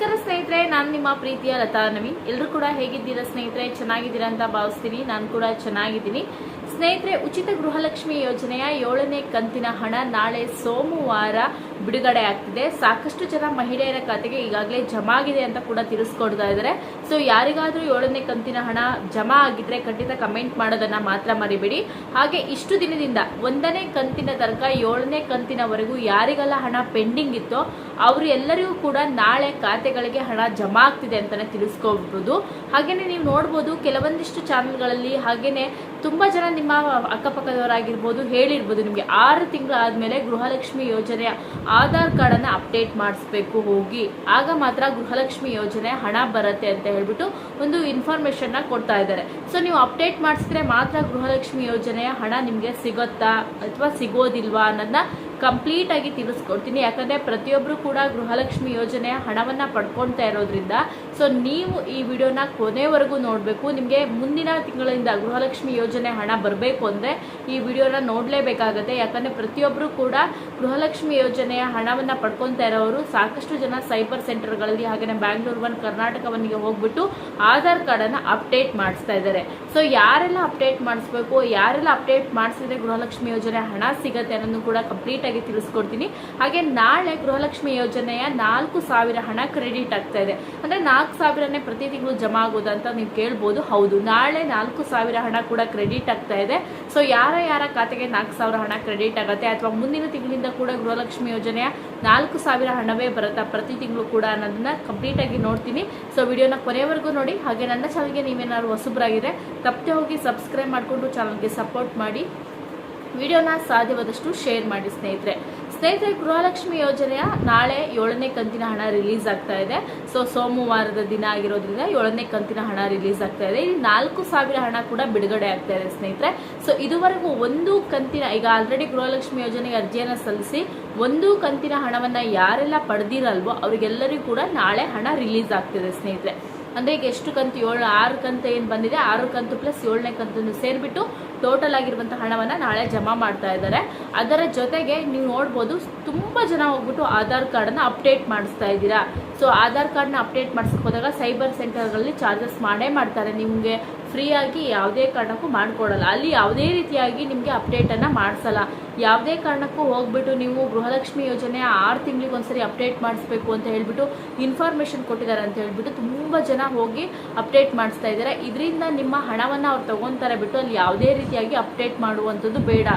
ನಮಸ್ಕಾರ ಸ್ನೇಹಿತರೆ, ನಾನು ನಿಮ್ಮ ಪ್ರೀತಿಯ ಲತಾ ನವೀನ್. ಎಲ್ಲರೂ ಕೂಡ ಹೇಗಿದ್ದೀರಾ ಸ್ನೇಹಿತರೆ? ಚೆನ್ನಾಗಿದ್ದೀರಾ ಅಂತ ಭಾವಿಸ್ತೀನಿ. ನಾನು ಕೂಡ ಚೆನ್ನಾಗಿದ್ದೀನಿ. ಸ್ನೇಹಿತರೆ, ಉಚಿತ ಗೃಹಲಕ್ಷ್ಮಿ ಯೋಜನೆಯ ಏಳನೇ ಕಂತಿನ ಹಣ ನಾಳೆ ಸೋಮವಾರ ಬಿಡುಗಡೆ ಆಗ್ತಿದೆ. ಸಾಕಷ್ಟು ಜನ ಮಹಿಳೆಯರ ಖಾತೆಗೆ ಈಗಾಗಲೇ ಜಮಾ ಆಗಿದೆ ಅಂತ ಕೂಡ ತಿಳಿಸ್ಕೊಡ್ತಾ ಇದ್ದಾರೆ. ಸೊ, ಯಾರಿಗಾದರೂ ಏಳನೇ ಕಂತಿನ ಹಣ ಜಮಾ ಆಗಿದ್ರೆ ಖಂಡಿತ ಕಮೆಂಟ್ ಮಾಡೋದನ್ನ ಮಾತ್ರ ಮರಿಬೇಡಿ. ಹಾಗೆ ಇಷ್ಟು ದಿನದಿಂದ ಒಂದನೇ ಕಂತಿನ ತನಕ ಏಳನೇ ಕಂತಿನವರೆಗೂ ಯಾರಿಗೆಲ್ಲ ಹಣ ಪೆಂಡಿಂಗ್ ಇತ್ತೋ ಅವರು ಎಲ್ಲರಿಗೂ ಕೂಡ ನಾಳೆ ಖಾತೆಗಳಿಗೆ ಹಣ ಜಮಾ ಆಗ್ತಿದೆ ಅಂತಾನೆ ತಿಳಿಸ್ಕೊಬಹುದು ಹಾಗೇನೆ ನೀವು ನೋಡ್ಬೋದು, ಕೆಲವೊಂದಿಷ್ಟು ಚಾನೆಲ್ಗಳಲ್ಲಿ ಹಾಗೇನೆ ತುಂಬಾ ಜನ ನಿಮ್ಮ ಅಕ್ಕಪಕ್ಕದವರಾಗಿರ್ಬೋದು ಹೇಳಿರ್ಬೋದು ನಿಮಗೆ ಆರು ತಿಂಗಳು ಆದಮೇಲೆ ಗೃಹಲಕ್ಷ್ಮಿ ಯೋಜನೆಯ ಆಧಾರ್ ಕಾರ್ಡನ್ನು ಅಪ್ಡೇಟ್ ಮಾಡಿಸ್ಬೇಕು ಹೋಗಿ. ಆಗ ಮಾತ್ರ ಗೃಹಲಕ್ಷ್ಮಿ ಯೋಜನೆ ಹಣ ಬರುತ್ತೆ ಅಂತ ಹೇಳ್ಬಿಟ್ಟು ಒಂದು ಇನ್ಫಾರ್ಮೇಷನ್ನ ಕೊಡ್ತಾ ಇದ್ದಾರೆ. ಸೊ ನೀವು ಅಪ್ಡೇಟ್ ಮಾಡಿಸಿದ್ರೆ ಮಾತ್ರ ಗೃಹಲಕ್ಷ್ಮಿ ಯೋಜನೆಯ ಹಣ ನಿಮಗೆ ಸಿಗುತ್ತಾ ಅಥವಾ ಸಿಗೋದಿಲ್ವಾ ಅನ್ನೋದನ್ನ ಕಂಪ್ಲೀಟ್ ಆಗಿ ತಿಳಿಸ್ಕೊಡ್ತೀನಿ ಯಾಕಂದರೆ ಪ್ರತಿಯೊಬ್ಬರು ಕೂಡ ಗೃಹಲಕ್ಷ್ಮಿ ಯೋಜನೆಯ ಹಣವನ್ನು ಪಡ್ಕೊತಾ ಇರೋದ್ರಿಂದ ಸೊ ನೀವು ಈ ವಿಡಿಯೋನ ಕೊನೆವರೆಗೂ ನೋಡಬೇಕು. ನಿಮಗೆ ಮುಂದಿನ ತಿಂಗಳಿಂದ ಗೃಹಲಕ್ಷ್ಮಿ ಯೋಜನೆ ಹಣ ಬರಬೇಕು ಅಂದರೆ ಈ ವಿಡಿಯೋನ ನೋಡಲೇಬೇಕಾಗತ್ತೆ. ಯಾಕಂದರೆ ಪ್ರತಿಯೊಬ್ಬರು ಕೂಡ ಗೃಹಲಕ್ಷ್ಮಿ ಯೋಜನೆಯ ಹಣವನ್ನು ಪಡ್ಕೊತಾ ಇರೋರು ಸಾಕಷ್ಟು ಜನ ಸೈಬರ್ ಸೆಂಟರ್ಗಳಲ್ಲಿ ಹಾಗೆಯೇ ಬ್ಯಾಂಗ್ಳೂರ್ ಒನ್ ಕರ್ನಾಟಕವನ್ನಿಗೆ ಹೋಗ್ಬಿಟ್ಟು ಆಧಾರ್ ಕಾರ್ಡನ್ನು ಅಪ್ಡೇಟ್ ಮಾಡಿಸ್ತಾ ಇದ್ದಾರೆ. ಸೊ ಯಾರೆಲ್ಲ ಅಪ್ಡೇಟ್ ಮಾಡಿಸ್ಬೇಕು, ಯಾರೆಲ್ಲ ಅಪ್ಡೇಟ್ ಮಾಡಿಸಿದ್ರೆ ಗೃಹಲಕ್ಷ್ಮಿ ಯೋಜನೆ ಹಣ ಸಿಗುತ್ತೆ ಅನ್ನೋದು ಕೂಡ ಕಂಪ್ಲೀಟ್ ಆಗಿ ತಿಳಿಸ್ಕೊಡ್ತೀನಿ. ಹಾಗೆ ನಾಳೆ ಗೃಹಲಕ್ಷ್ಮಿ ಯೋಜನೆಯ ನಾಲ್ಕು ಸಾವಿರ ಹಣ ಕ್ರೆಡಿಟ್ ಆಗ್ತಾ ಇದೆ. ಅಂದರೆ ನಾಲ್ಕು ಸಾವಿರನೇ ಪ್ರತಿ ತಿಂಗಳು ಜಮಾ ಆಗೋದು ಅಂತ ನೀವು ಕೇಳ್ಬೋದು. ಹೌದು, ನಾಳೆ ನಾಲ್ಕು ಸಾವಿರ ಹಣ ಕೂಡ ಕ್ರೆಡಿಟ್ ಆಗ್ತಾ ಇದೆ. ಸೊ ಯಾರ ಯಾರ ಖಾತೆಗೆ ನಾಲ್ಕು ಸಾವಿರ ಹಣ ಕ್ರೆಡಿಟ್ ಆಗುತ್ತೆ? ಅಥವಾ ಮುಂದಿನ ತಿಂಗಳಿಂದ ಕೂಡ ಗೃಹಲಕ್ಷ್ಮಿ ಯೋಜನೆಯ ನಾಲ್ಕು ಸಾವಿರ ಹಣವೇ ಬರುತ್ತಾ ಪ್ರತಿ ತಿಂಗಳು ಕೂಡ ಅನ್ನೋದನ್ನ ಕಂಪ್ಲೀಟ್ ಆಗಿ ನೋಡ್ತೀನಿ. ಸೊ ವಿಡಿಯೋನ ಕೊನೆವರೆಗೂ ನೋಡಿ. ಹಾಗೆ ನನ್ನ ಚಾನಲ್ಗೆ ನೀವೇನಾದ್ರು ಹೊಸಬ್ರಾಗಿದೆ ತಪ್ಪದೆ ಹೋಗಿ ಸಬ್ಸ್ಕ್ರೈಬ್ ಮಾಡಿಕೊಂಡು ಚಾನಲ್ಗೆ ಸಪೋರ್ಟ್ ಮಾಡಿ. ವಿಡಿಯೋನ ಸಾಧ್ಯವಾದಷ್ಟು ಶೇರ್ ಮಾಡಿ ಸ್ನೇಹಿತರೆ. ಸ್ನೇಹಿತರೆ, ಗೃಹಲಕ್ಷ್ಮಿ ಯೋಜನೆಯ ನಾಳೆ ಏಳನೇ ಕಂತಿನ ಹಣ ರಿಲೀಸ್ ಆಗ್ತಾ ಇದೆ. ಸೊ ಸೋಮವಾರದ ದಿನ ಆಗಿರೋದ್ರಿಂದ ಏಳನೇ ಕಂತಿನ ಹಣ ರಿಲೀಸ್ ಆಗ್ತಾ ಇದೆ. ಇಲ್ಲಿ ನಾಲ್ಕು ಸಾವಿರ ಹಣ ಕೂಡ ಬಿಡುಗಡೆ ಆಗ್ತಾ ಇದೆ ಸ್ನೇಹಿತರೆ. ಸೊ ಇದುವರೆಗೂ ಒಂದು ಕಂತಿನ, ಈಗ ಆಲ್ರೆಡಿ ಗೃಹಲಕ್ಷ್ಮಿ ಯೋಜನೆಗೆ ಅರ್ಜಿಯನ್ನು ಸಲ್ಲಿಸಿ ಒಂದು ಕಂತಿನ ಹಣವನ್ನು ಯಾರೆಲ್ಲ ಪಡೆದಿರಲ್ವೋ ಅವರಿಗೆಲ್ಲರಿಗೂ ಕೂಡ ನಾಳೆ ಹಣ ರಿಲೀಸ್ ಆಗ್ತಿದೆ ಸ್ನೇಹಿತರೆ. ಅಂದರೆ ಈಗ ಎಷ್ಟು ಕಂತು? ಏಳು, ಆರು ಕಂತು ಏನು ಬಂದಿದೆ? ಆರು ಕಂತು ಪ್ಲಸ್ ಏಳನೇ ಕಂತನ್ನು ಸೇರಿಬಿಟ್ಟು ಟೋಟಲ್ ಆಗಿರುವಂಥ ಹಣವನ್ನು ನಾಳೆ ಜಮಾ ಮಾಡ್ತಾ ಇದ್ದಾರೆ. ಅದರ ಜೊತೆಗೆ ನೀವು ನೋಡ್ಬೋದು ತುಂಬ ಜನ ಹೋಗ್ಬಿಟ್ಟು ಆಧಾರ್ ಕಾರ್ಡನ್ನು ಅಪ್ಡೇಟ್ ಮಾಡಿಸ್ತಾ ಇದ್ದೀರಾ. ಸೊ ಆಧಾರ್ ಕಾರ್ಡ್ನ ಅಪ್ಡೇಟ್ ಮಾಡಿಸೋಕೆ ಹೋದಾಗ ಸೈಬರ್ ಸೆಂಟರ್ಗಳಲ್ಲಿ ಚಾರ್ಜಸ್ ಮಾಡೇ ಮಾಡ್ತಾರೆ. ನಿಮಗೆ ಫ್ರೀಯಾಗಿ ಯಾವುದೇ ಕಾರಣಕ್ಕೂ ಮಾಡಿಕೊಡಲ್ಲ. ಅಲ್ಲಿ ಯಾವುದೇ ರೀತಿಯಾಗಿ ನಿಮಗೆ ಅಪ್ಡೇಟನ್ನು ಮಾಡಿಸಲ್ಲ. ಯಾವುದೇ ಕಾರಣಕ್ಕೂ ಹೋಗ್ಬಿಟ್ಟು ನೀವು ಗೃಹಲಕ್ಷ್ಮಿ ಯೋಜನೆ ಆರು ತಿಂಗಳಿಗೆ ಒಂದ್ಸರಿ ಅಪ್ಡೇಟ್ ಮಾಡಿಸ್ಬೇಕು ಅಂತ ಹೇಳಿಬಿಟ್ಟು ಇನ್ಫಾರ್ಮೇಷನ್ ಕೊಟ್ಟಿದ್ದಾರೆ ಅಂತ ಹೇಳಿಬಿಟ್ಟು ತುಂಬ ಜನ ಹೋಗಿ ಅಪ್ಡೇಟ್ ಮಾಡಿಸ್ತಾ ಇದ್ದಾರೆ ಇದರಿಂದ ನಿಮ್ಮ ಹಣವನ್ನು ಅವ್ರು ತಗೊತಾರೆ ಬಿಟ್ಟು ಅಲ್ಲಿ ಯಾವುದೇ ರೀತಿಯಾಗಿ ಅಪ್ಡೇಟ್ ಮಾಡುವಂಥದ್ದು ಬೇಡ.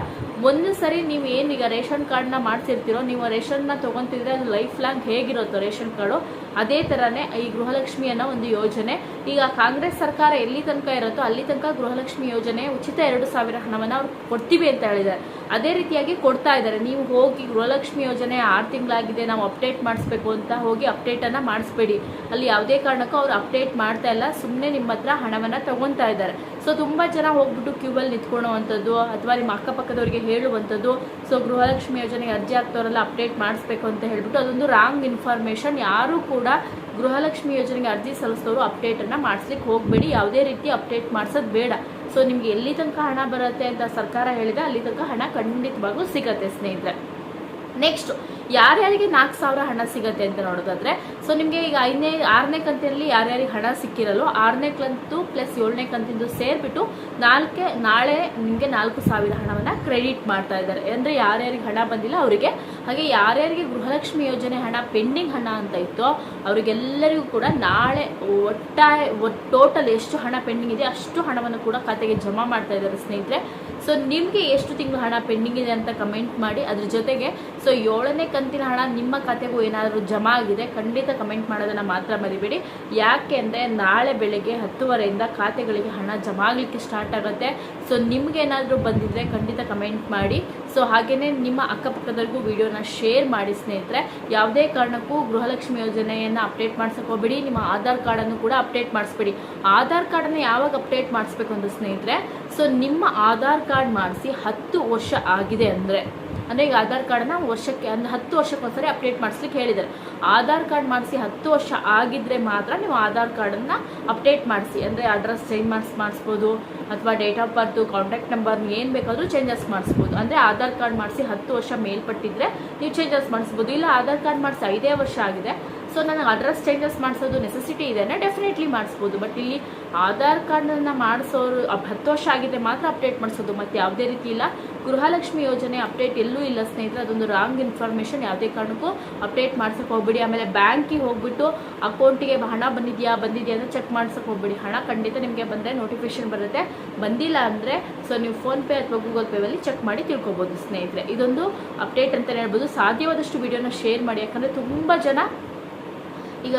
ಒಂದು ಸರಿ ನೀವು ಏನೀಗ ರೇಷನ್ ಕಾರ್ಡ್ನ ಮಾಡ್ತಿರ್ತೀರೋ, ನೀವು ರೇಷನ್ನ ತೊಗೊತಿದ್ರೆ ಅದು ಲೈಫ್ ಲಾಂಗ್ ಹೇಗಿರುತ್ತೋ ರೇಷನ್ ಕಾರ್ಡು, ಅದೇ ಥರನೇ ಈ ಗೃಹಲಕ್ಷ್ಮಿ ಅನ್ನೋ ಒಂದು ಯೋಜನೆ. ಈಗ ಕಾಂಗ್ರೆಸ್ ಸರ್ಕಾರ ಎಲ್ಲಿ ತನಕ ಇರುತ್ತೋ ಅಲ್ಲಿ ತನಕ ಗೃಹಲಕ್ಷ್ಮಿ ಯೋಜನೆ ಉಚಿತ ಎರಡು ಸಾವಿರ ಹಣವನ್ನು ಅವ್ರು ಕೊಡ್ತೀವಿ ಅಂತ ಹೇಳಿದ್ದಾರೆ. ಅದೇ ರೀತಿಯಾಗಿ ಕೊಡ್ತಾ ಇದ್ದಾರೆ. ನೀವು ಹೋಗಿ ಗೃಹಲಕ್ಷ್ಮಿ ಯೋಜನೆ ಆರು ತಿಂಗಳಾಗಿದೆ, ನಾವು ಅಪ್ಡೇಟ್ ಮಾಡಿಸ್ಬೇಕು ಅಂತ ಹೋಗಿ ಅಪ್ಡೇಟನ್ನು ಮಾಡಿಸ್ಬೇಡಿ. ಅಲ್ಲಿ ಯಾವುದೇ ಕಾರಣಕ್ಕೂ ಅವ್ರು ಅಪ್ಡೇಟ್ ಮಾಡ್ತಾ ಇಲ್ಲ. ಸುಮ್ಮನೆ ನಿಮ್ಮ ಹತ್ರ ಹಣವನ್ನು ತೊಗೊತಾ ಇದ್ದಾರೆ. ಸೊ ತುಂಬ ಜನ ಹೋಗ್ಬಿಟ್ಟು ಕ್ಯೂಬಲ್ಲಿ ನಿಂತ್ಕೊಳ್ಳೋವಂಥದ್ದು ಅಥವಾ ನಿಮ್ಮ ಅಕ್ಕಪಕ್ಕದವರಿಗೆ ಹೇಳುವಂಥದ್ದು. ಸೊ ಗೃಹಲಕ್ಷ್ಮಿ ಯೋಜನೆಗೆ ಅರ್ಜಿ ಆಗ್ತವರೆಲ್ಲ ಅಪ್ಡೇಟ್ ಮಾಡಿಸ್ಬೇಕು ಅಂತ ಹೇಳ್ಬಿಟ್ಟು ಅದೊಂದು ರಾಂಗ್ ಇನ್ಫಾರ್ಮೇಷನ್ ಯಾರೂ ಕೂಡ ಗೃಹಲಕ್ಷ್ಮಿ ಯೋಜನೆಗೆ ಅರ್ಜಿ ಸಲ್ಲಿಸೋರು ಅಪ್ಡೇಟನ್ನು ಮಾಡಿಸ್ಲಿಕ್ಕೆ ಹೋಗಬೇಡಿ. ಯಾವುದೇ ರೀತಿ ಅಪ್ಡೇಟ್ ಮಾಡಿಸೋದು ಬೇಡ. ಸೊ ನಿಮ್ಗೆ ಎಲ್ಲಿ ತನಕ ಹಣ ಬರುತ್ತೆ ಅಂತ ಸರ್ಕಾರ ಹೇಳಿದೆ ಅಲ್ಲಿ ತನಕ ಹಣ ಖಂಡಿತವಾಗೂ ಸಿಗತ್ತೆ ಸ್ನೇಹಿತರೆ. ನೆಕ್ಸ್ಟ್ ಯಾರ್ಯಾರಿಗೆ ನಾಲ್ಕು ಸಾವಿರ ಹಣ ಸಿಗತ್ತೆ ಅಂತ ನೋಡೋದಾದ್ರೆ ಸೊ ನಿಮಗೆ ಈಗ ಐದನೇ, ಆರನೇ ಕಂತಿನಲ್ಲಿ ಯಾರ್ಯಾರಿಗೆ ಹಣ ಸಿಕ್ಕಿರಲ್ಲೋ ಆರನೇ ಕಂತು ಪ್ಲಸ್ ಏಳನೇ ಕಂತಿಂದು ಸೇರಿಬಿಟ್ಟು ನಾಲ್ಕೆ, ನಾಳೆ ನಿಮಗೆ ನಾಲ್ಕು ಸಾವಿರ ಹಣವನ್ನು ಕ್ರೆಡಿಟ್ ಮಾಡ್ತಾ ಇದ್ದಾರೆ. ಅಂದರೆ ಯಾರ್ಯಾರಿಗೆ ಹಣ ಬಂದಿಲ್ಲ ಅವರಿಗೆ. ಹಾಗೆ ಯಾರ್ಯಾರಿಗೆ ಗೃಹಲಕ್ಷ್ಮಿ ಯೋಜನೆ ಹಣ ಪೆಂಡಿಂಗ್ ಹಣ ಅಂತ ಇತ್ತೋ ಅವರಿಗೆಲ್ಲರಿಗೂ ಕೂಡ ನಾಳೆ ಒಟ್ಟಾರೆ ಟೋಟಲ್ ಎಷ್ಟು ಹಣ ಪೆಂಡಿಂಗ್ ಇದೆ ಅಷ್ಟು ಹಣವನ್ನು ಕೂಡ ಖಾತೆಗೆ ಜಮಾ ಮಾಡ್ತಾ ಇದ್ದಾರೆ ಸ್ನೇಹಿತರೆ. ಸೊ ನಿಮಗೆ ಎಷ್ಟು ತಿಂಗಳು ಹಣ ಪೆಂಡಿಂಗ್ ಇದೆ ಅಂತ ಕಮೆಂಟ್ ಮಾಡಿ, ಅದ್ರ ಜೊತೆಗೆ ಸೊ ಏಳನೇ ಕಂತಿನ ಹಣ ನಿಮ್ಮ ಖಾತೆಗೂ ಏನಾದರೂ ಜಮಾ ಆಗಿದೆ, ಖಂಡಿತ ಕಮೆಂಟ್ ಮಾಡೋದನ್ನು ಮಾತ್ರ ಮರಿಬೇಡಿ. ಯಾಕೆ ಅಂದರೆ ನಾಳೆ ಬೆಳಗ್ಗೆ ಹತ್ತುವರೆಯಿಂದ ಖಾತೆಗಳಿಗೆ ಹಣ ಜಮಾ ಆಗಲಿಕ್ಕೆ ಸ್ಟಾರ್ಟ್ ಆಗುತ್ತೆ. ಸೊ ನಿಮ್ಗೆ ಏನಾದರೂ ಬಂದಿದ್ರೆ ಖಂಡಿತ ಕಮೆಂಟ್ ಮಾಡಿ. ಸೊ ಹಾಗೆಯೇ ನಿಮ್ಮ ಅಕ್ಕಪಕ್ಕದವರಿಗೂ ವಿಡಿಯೋನ ಶೇರ್ ಮಾಡಿ ಸ್ನೇಹಿತರೆ. ಯಾವುದೇ ಕಾರಣಕ್ಕೂ ಗೃಹಲಕ್ಷ್ಮಿ ಯೋಜನೆಯನ್ನು ಅಪ್ಡೇಟ್ ಮಾಡ್ಸಕ್ಕೆ ಹೋಗ್ಬೇಡಿ. ನಿಮ್ಮ ಆಧಾರ್ ಕಾರ್ಡನ್ನು ಕೂಡ ಅಪ್ಡೇಟ್ ಮಾಡಿಸ್ಬೇಡಿ. ಆಧಾರ್ ಕಾರ್ಡನ್ನು ಯಾವಾಗ ಅಪ್ಡೇಟ್ ಮಾಡಿಸ್ಬೇಕು ಅಂತ ಸ್ನೇಹಿತರೆ ಸೊ ನಿಮ್ಮ ಆಧಾರ್ ಕಾರ್ಡ್ ಮಾಡಿಸಿ ಹತ್ತು ವರ್ಷ ಆಗಿದೆ ಅಂದರೆ ಅಂದರೆ ಈಗ ಆಧಾರ್ ಕಾರ್ಡನ್ನ ವರ್ಷಕ್ಕೆ, ಅಂದರೆ ಹತ್ತು ವರ್ಷಕ್ಕೊಂದ್ಸರಿ ಅಪ್ಡೇಟ್ ಮಾಡಿಸ್ಲಿಕ್ಕೆ ಹೇಳಿದ್ದಾರೆ. ಆಧಾರ್ ಕಾರ್ಡ್ ಮಾಡಿಸಿ ಹತ್ತು ವರ್ಷ ಆಗಿದ್ದರೆ ಮಾತ್ರ ನೀವು ಆಧಾರ್ ಕಾರ್ಡನ್ನು ಅಪ್ಡೇಟ್ ಮಾಡಿಸಿ, ಅಂದರೆ ಅಡ್ರೆಸ್ ಚೇಂಜ್ ಮಾಡಿಸ್, ಮಾಡಿಸ್ಬೋದು, ಅಥವಾ date of birth, contact number ಏನು ಬೇಕಾದರೂ ಚೇಂಜಸ್ ಮಾಡಿಸ್ಬೋದು. ಅಂದರೆ ಆಧಾರ್ ಕಾರ್ಡ್ ಮಾಡಿಸಿ ಹತ್ತು ವರ್ಷ ಮೇಲ್ಪಟ್ಟಿದ್ರೆ ನೀವು ಚೇಂಜಸ್ ಮಾಡಿಸ್ಬೋದು. ಇಲ್ಲ, ಆಧಾರ್ ಕಾರ್ಡ್ ಮಾಡಿಸಿ ಐದೇ ವರ್ಷ ಆಗಿದೆ ಸೊ ನನಗೆ ಅಡ್ರೆಸ್ ಚೇಂಜಸ್ ಮಾಡಿಸೋದು ನೆಸೆಸಿಟಿ ಇದೆ ಡೆಫಿನೆಟ್ಲಿ ಮಾಡಿಸ್ಬೋದು. ಬಟ್ ಇಲ್ಲಿ ಆಧಾರ್ ಕಾರ್ಡನ್ನು ಮಾಡಿಸೋರು ಹತ್ತು ವರ್ಷ ಆಗಿದೆ ಮಾತ್ರ ಅಪ್ಡೇಟ್ ಮಾಡಿಸೋದು. ಮತ್ತು ಯಾವುದೇ ರೀತಿ ಇಲ್ಲ. ಗೃಹಲಕ್ಷ್ಮಿ ಯೋಜನೆ ಅಪ್ಡೇಟ್ ಎಲ್ಲೂ ಇಲ್ಲ ಸ್ನೇಹಿತರೆ. ಅದೊಂದು ರಾಂಗ್ ಇನ್ಫಾರ್ಮೇಷನ್ ಯಾವುದೇ ಕಾರಣಕ್ಕೂ ಅಪ್ಡೇಟ್ ಮಾಡ್ಸೋಕೆ ಹೋಗ್ಬಿಡಿ. ಆಮೇಲೆ ಬ್ಯಾಂಕಿಗೆ ಹೋಗ್ಬಿಟ್ಟು ಅಕೌಂಟಿಗೆ ಹಣ ಬಂದಿದೆಯಾ ಬಂದಿದೆಯಾ ಅಂತ ಚೆಕ್ ಮಾಡ್ಸೋಕೆ ಹೋಗ್ಬಿಡಿ. ಹಣ ಖಂಡಿತ ನಿಮಗೆ ಬಂದರೆ ನೋಟಿಫಿಕೇಶನ್ ಬರುತ್ತೆ. ಬಂದಿಲ್ಲ ಅಂದರೆ ಸೊ ನೀವು ಫೋನ್ಪೇ ಅಥವಾ ಗೂಗಲ್ ಪೇವಲ್ಲಿ ಚೆಕ್ ಮಾಡಿ ತಿಳ್ಕೊಬೋದು ಸ್ನೇಹಿತರೆ. ಇದೊಂದು ಅಪ್ಡೇಟ್ ಅಂತಲೇ ಹೇಳ್ಬೋದು. ಸಾಧ್ಯವಾದಷ್ಟು ವಿಡಿಯೋನ ಶೇರ್ ಮಾಡಿ. ಯಾಕಂದರೆ ತುಂಬ ಜನ ಈಗ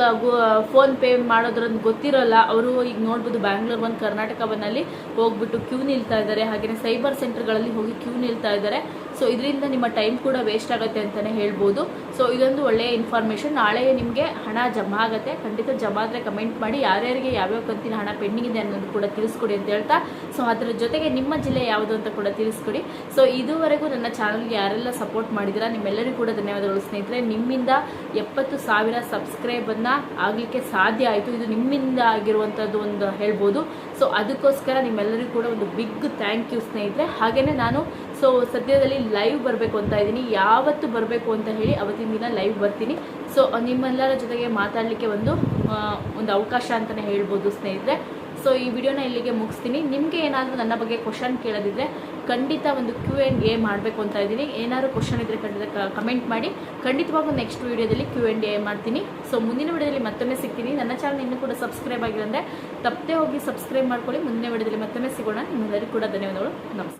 ಫೋನ್ ಪೇ ಮಾಡೋದ್ರದ್ದು ಗೊತ್ತಿರೋಲ್ಲ. ಅವರು ಈಗ ನೋಡ್ಬೋದು ಬ್ಯಾಂಗ್ಳೂರ್ ಒಂದು ಕರ್ನಾಟಕ ಬನ್ನಲ್ಲಿ ಹೋಗ್ಬಿಟ್ಟು ಕ್ಯೂ ನಿಲ್ತಾ ಇದ್ದಾರೆ. ಹಾಗೆಯೇ ಸೈಬರ್ ಸೆಂಟರ್ಗಳಲ್ಲಿ ಹೋಗಿ ಕ್ಯೂ ನಿಲ್ತಾ ಇದ್ದಾರೆ. ಸೊ ಇದರಿಂದ ನಿಮ್ಮ ಟೈಮ್ ಕೂಡ ವೇಸ್ಟ್ ಆಗುತ್ತೆ ಅಂತಲೇ ಹೇಳ್ಬೋದು. ಸೊ ಇದೊಂದು ಒಳ್ಳೆಯ ಇನ್ಫಾರ್ಮೇಷನ್ ನಾಳೆ ನಿಮಗೆ ಹಣ ಜಮಾ ಆಗುತ್ತೆ. ಖಂಡಿತ ಜಮಾ ಆದರೆ ಕಮೆಂಟ್ ಮಾಡಿ ಯಾರ್ಯಾರಿಗೆ ಯಾವ್ಯಾವ ಕಂತಿನ ಹಣ ಪೆಂಡಿಂಗ್ ಇದೆ ಅನ್ನೋದು ಕೂಡ ತಿಳಿಸ್ಕೊಡಿ ಅಂತ ಹೇಳ್ತಾ ಸೊ ಅದರ ಜೊತೆಗೆ ನಿಮ್ಮ ಜಿಲ್ಲೆ ಯಾವುದು ಅಂತ ಕೂಡ ತಿಳಿಸ್ಕೊಡಿ. ಸೊ ಇದುವರೆಗೂ ನನ್ನ ಚಾನಲ್ಗೆ ಯಾರೆಲ್ಲ ಸಪೋರ್ಟ್ ಮಾಡಿದ್ದೀರಾ, ನಿಮ್ಮೆಲ್ಲರಿಗೂ ಕೂಡ ಧನ್ಯವಾದಗಳು ಸ್ನೇಹಿತರೆ. ನಿಮ್ಮಿಂದ ಎಪ್ಪತ್ತು ಸಾವಿರ ಸಬ್ಸ್ಕ್ರೈಬನ್ನು ಆಗಲಿಕ್ಕೆ ಸಾಧ್ಯ ಆಯಿತು. ಇದು ನಿಮ್ಮಿಂದ ಆಗಿರುವಂಥದ್ದು ಒಂದು ಹೇಳ್ಬೋದು. ಸೊ ಅದಕ್ಕೋಸ್ಕರ ನಿಮ್ಮೆಲ್ಲರಿಗೂ ಕೂಡ ಒಂದು ಬಿಗ್ ಥ್ಯಾಂಕ್ ಯು ಸ್ನೇಹಿತರೆ. ಹಾಗೆಯೇ ನಾನು ಸೊ ಸದ್ಯದಲ್ಲಿ ಲೈವ್ ಬರಬೇಕು ಅಂತ ಇದ್ದೀನಿ. ಯಾವತ್ತು ಬರಬೇಕು ಅಂತ ಹೇಳಿ ಅವತ್ತಿನ ದಿನ ಲೈವ್ ಬರ್ತೀನಿ. ಸೊ ನಿಮ್ಮೆಲ್ಲರ ಜೊತೆಗೆ ಮಾತಾಡಲಿಕ್ಕೆ ಒಂದು ಒಂದು ಅವಕಾಶ ಅಂತಲೇ ಹೇಳ್ಬೋದು ಸ್ನೇಹಿತರೆ. ಸೊ ಈ ವಿಡಿಯೋನ ಇಲ್ಲಿಗೆ ಮುಗಿಸ್ತೀನಿ. ನಿಮಗೆ ಏನಾದರೂ ನನ್ನ ಬಗ್ಗೆ ಕ್ವಶನ್ ಕೇಳೋದಿದ್ರೆ ಖಂಡಿತ ಒಂದು ಕ್ಯೂ ಆ್ಯಂಡ್ ಎ ಮಾಡಬೇಕು ಅಂತ ಇದ್ದೀನಿ. ಏನಾದರೂ ಕ್ವಶನ್ ಇದ್ದರೆ ಖಂಡಿತ ಕಮೆಂಟ್ ಮಾಡಿ. ಖಂಡಿತವಾಗೂ ನೆಕ್ಸ್ಟ್ ವಿಡಿಯೋದಲ್ಲಿ ಕ್ಯೂ ಆ್ಯಂಡ್ ಎ ಮಾಡ್ತೀನಿ. ಸೊ ಮುಂದಿನ ವಿಡಿಯೋದಲ್ಲಿ ಮತ್ತೊಮ್ಮೆ ಸಿಗ್ತೀನಿ. ನನ್ನ ಚಾನಲ್ ಇನ್ನೂ ಕೂಡ ಸಬ್ಸ್ಕ್ರೈಬ್ ಆಗಿಲ್ಲ ಅಂದರೆ ತಪ್ಪದೆ ಹೋಗಿ ಸಬ್ಸ್ಕ್ರೈಬ್ ಮಾಡ್ಕೊಳ್ಳಿ. ಮುಂದಿನ ವಿಡಿಯೋದಲ್ಲಿ ಮತ್ತೊಮ್ಮೆ ಸಿಗೋಣ. ನಿಮ್ಮೆಲ್ಲರಿಗೂ ಕೂಡ ಧನ್ಯವಾದಗಳು. ನಮಸ್ಕಾರ.